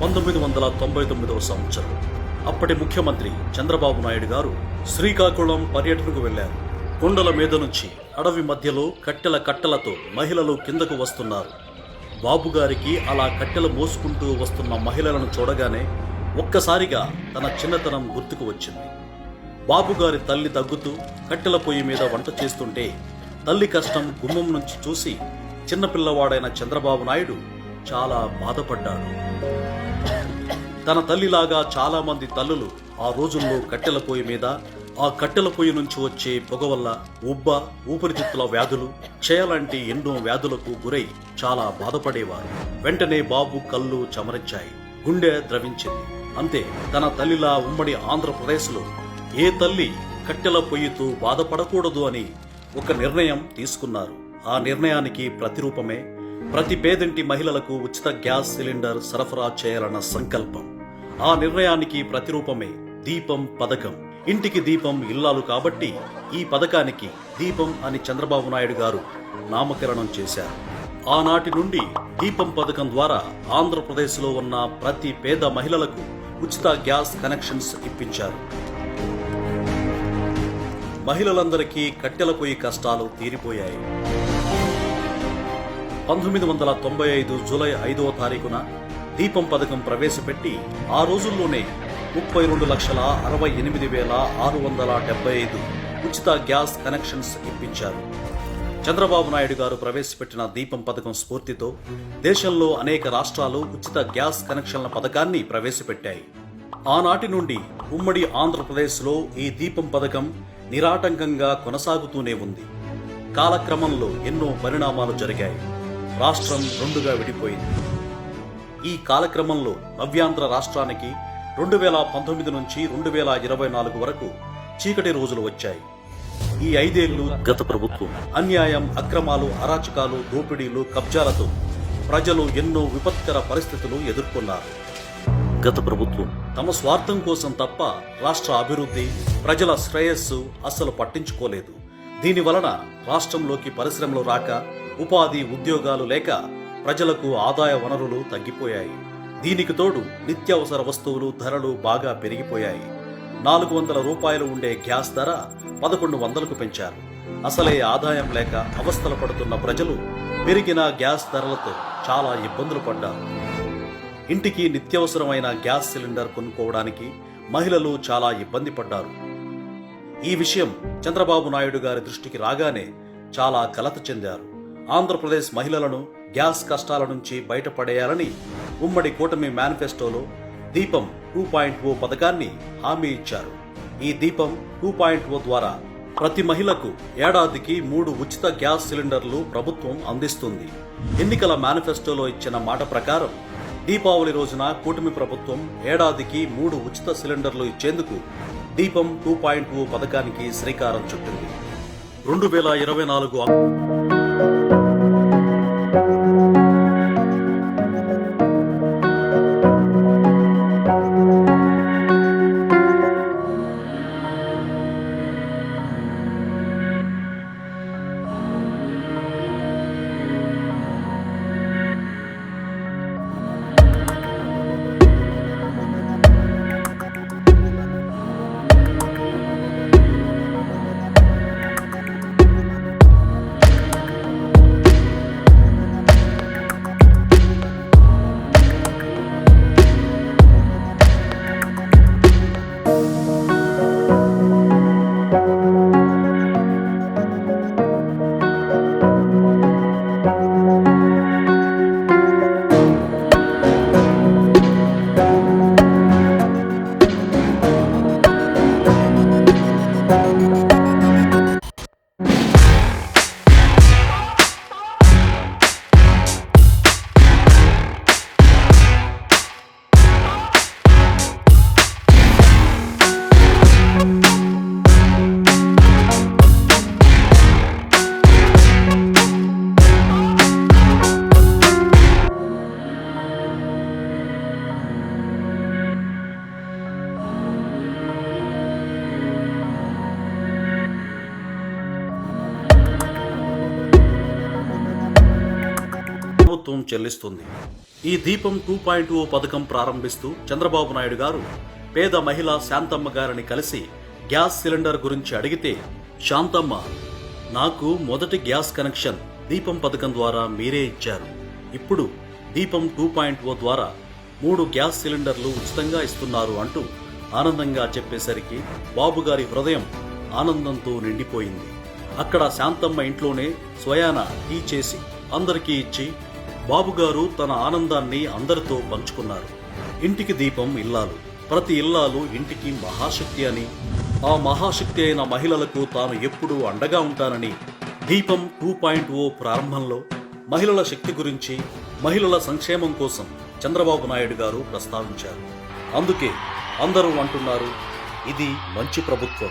పంతొమ్మిది వందల తొంభై తొమ్మిదవ సంవత్సరం. అప్పటి ముఖ్యమంత్రి చంద్రబాబు నాయుడు గారు శ్రీకాకుళం పర్యటనకు వెళ్ళారు కొండల మీద నుంచి అడవి మధ్యలో కట్టెల కట్టెలతో మహిళలు కిందకు వస్తున్నారు. బాబు గారికి అలా కట్టెలు మోసుకుంటూ వస్తున్న మహిళలను చూడగానే ఒక్కసారిగా తన చిన్నతనం గుర్తుకు వచ్చింది. బాబుగారి తల్లి దగ్గుతూ కట్టెల పొయ్యి మీద వంట చేస్తుంటే తల్లి కష్టం గుమ్మం నుంచి చూసి చిన్నపిల్లవాడైన చంద్రబాబు నాయుడు చాలా బాధపడ్డాడు. తన తల్లిలాగా చాలామంది తల్లులు ఆ రోజుల్లో కట్టెల పొయ్యి మీద ఆ కట్టెల పొయ్యి నుంచి వచ్చే పొగ వల్ల ఉబ్బ ఊపిరితిత్తుల వ్యాధులు క్షయలాంటి ఎన్నో వ్యాధులకు గురై చాలా బాధపడేవారు. వెంటనే బాబు కళ్ళు చమరించాయి గుండె ద్రవించింది. అంతే తన తల్లిలా ఉమ్మడి ఆంధ్రప్రదేశ్లో ఏ తల్లి కట్టెల పొయ్యితో బాధపడకూడదు అని ఒక నిర్ణయం తీసుకున్నారు. ఆ నిర్ణయానికి ప్రతిరూపమే ప్రతి పేదింటి మహిళలకు ఉచిత గ్యాస్ సిలిండర్ సరఫరా చేయాలన్న సంకల్పం. ఆ నిర్ణయానికి ప్రతిరూపమే దీపం పథకం. ఇంటికి దీపం ఇల్లాలు కాబట్టి ఈ పథకానికి దీపం అని చంద్రబాబు నాయుడు గారు నామకరణం చేశారు. ఆనాటి నుండి దీపం పథకం ద్వారా ఆంధ్రప్రదేశ్లో ఉన్న ప్రతి పేద మహిళలకు ఉచిత గ్యాస్ కనెక్షన్స్ ఇప్పించారు. మహిళలందరికీ కట్టెల పొయ్యి కష్టాలు తీరిపోయాయి. పంతొమ్మిది వందల తొంభై ఐదు జూలై ఐదవ తారీఖున దీపం పథకం ప్రవేశపెట్టి ఆ రోజుల్లోనే ముప్పై రెండు లక్షల అరవై ఎనిమిది వేల ఆరు వందల డెబ్బై ఐదు ఉచిత గ్యాస్ కనెక్షన్స్ ఇప్పించారు. చంద్రబాబు నాయుడు గారు ప్రవేశపెట్టిన దీపం పథకం స్ఫూర్తితో దేశంలో అనేక రాష్ట్రాలు ఉచిత గ్యాస్ కనెక్షన్ల పథకాన్ని ప్రవేశపెట్టాయి. ఆనాటి నుండి ఉమ్మడి ఆంధ్రప్రదేశ్లో ఈ దీపం పథకం నిరాటంకంగా కొనసాగుతూనే ఉంది. కాలక్రమంలో ఎన్నో పరిణామాలు జరిగాయి. రాష్ట్రం రెండుగా విడిపోయింది. ఈ కాలక్రమంలో నవ్యాంధ్ర రాష్ట్రానికి రెండు వేల పంతొమ్మిది నుంచి రెండు వేల ఇరవై నాలుగు వరకు చీకటి రోజులు వచ్చాయి. ఈ ఐదేళ్ళు గత ప్రభుత్వం అన్యాయం అక్రమాలు అరాచకాలు దోపిడీలు కబ్జాలతో ప్రజలు ఎన్నో విపత్కర పరిస్థితులు ఎదుర్కొన్నారు. గత ప్రభుత్వం తమ స్వార్థం కోసం తప్ప రాష్ట్ర అభివృద్ధి ప్రజల శ్రేయస్సు అస్సలు పట్టించుకోలేదు. దీని వలన రాష్ట్రంలోకి పరిశ్రమలు రాక ఉపాధి ఉద్యోగాలు లేక ప్రజలకు ఆదాయ వనరులు తగ్గిపోయాయి. దీనికి తోడు నిత్యావసర వస్తువులు ధరలు బాగా పెరిగిపోయాయి. నాలుగు వందల రూపాయలు ఉండే గ్యాస్ ధర పదకొండు వందలకు పెంచారు. అసలే ఆదాయం లేక అవస్థలు పడుతున్న ప్రజలు పెరిగిన గ్యాస్ ధరలతో చాలా ఇబ్బందులు పడ్డారు. ఇంటికి నిత్యవసరమైన గ్యాస్ సిలిండర్ కొనుక్కోవడానికి మహిళలు చాలా ఇబ్బంది పడ్డారు. ఈ విషయం చంద్రబాబు నాయుడు గారి దృష్టికి రాగానే చాలా కలత చెందారు. ఆంధ్రప్రదేశ్ మహిళలను గ్యాస్ కష్టాల నుంచి బయటపడేయాలని ఉమ్మడి కూటమి మేనిఫెస్టోలో దీపం టూ పాయింట్ ఓ పథకాన్ని హామీ ఇచ్చారు. ఈ దీపం టూ పాయింట్ ఓ ద్వారా ప్రతి మహిళకు ఏడాదికి మూడు ఉచిత గ్యాస్ సిలిండర్లు ప్రభుత్వం అందిస్తుంది. ఎన్నికల మేనిఫెస్టోలో ఇచ్చిన మాట ప్రకారం దీపావళి రోజున కూటమి ప్రభుత్వం ఏడాదికి మూడు ఉచిత సిలిండర్లు ఇచ్చేందుకు దీపం టూ పాయింట్ ఓ పథకానికి శ్రీకారం చుట్టింది. రెండు వేల ఇరవై నాలుగు ప్రభుత్వం చెల్లిస్తుంది. ఈ దీపం టూ పాయింట్ ఓ పథకం ప్రారంభిస్తూ చంద్రబాబు నాయుడు గారు పేద మహిళ శాంతమ్మ గారిని కలిసి గ్యాస్ సిలిండర్ గురించి అడిగితే శాంతమ్మ నాకు మొదటి గ్యాస్ కనెక్షన్ దీపం పథకం ద్వారా మీరే ఇచ్చారు. ఇప్పుడు దీపం టూ పాయింట్ ఓ ద్వారా మూడు గ్యాస్ సిలిండర్లు ఉచితంగా ఇస్తున్నారు అంటూ ఆనందంగా చెప్పేసరికి బాబుగారి హృదయం ఆనందంతో నిండిపోయింది. అక్కడ శాంతమ్మ ఇంట్లోనే స్వయాన టీ చేసి అందరికీ ఇచ్చి బాబుగారు తన ఆనందాన్ని అందరితో పంచుకున్నారు. ఇంటికి దీపం ఇల్లాలు. ప్రతి ఇల్లాలు ఇంటికి మహాశక్తి అని. ఆ మహాశక్తి అయిన మహిళలకు తాను ఎప్పుడూ అండగా ఉంటానని. దీపం టూ పాయింట్ ఓ ప్రారంభంలో మహిళల శక్తి గురించి మహిళల సంక్షేమం కోసం చంద్రబాబు నాయుడు గారు ప్రస్తావించారు. అందుకే అందరూ అంటున్నారు ఇది మంచి ప్రభుత్వం.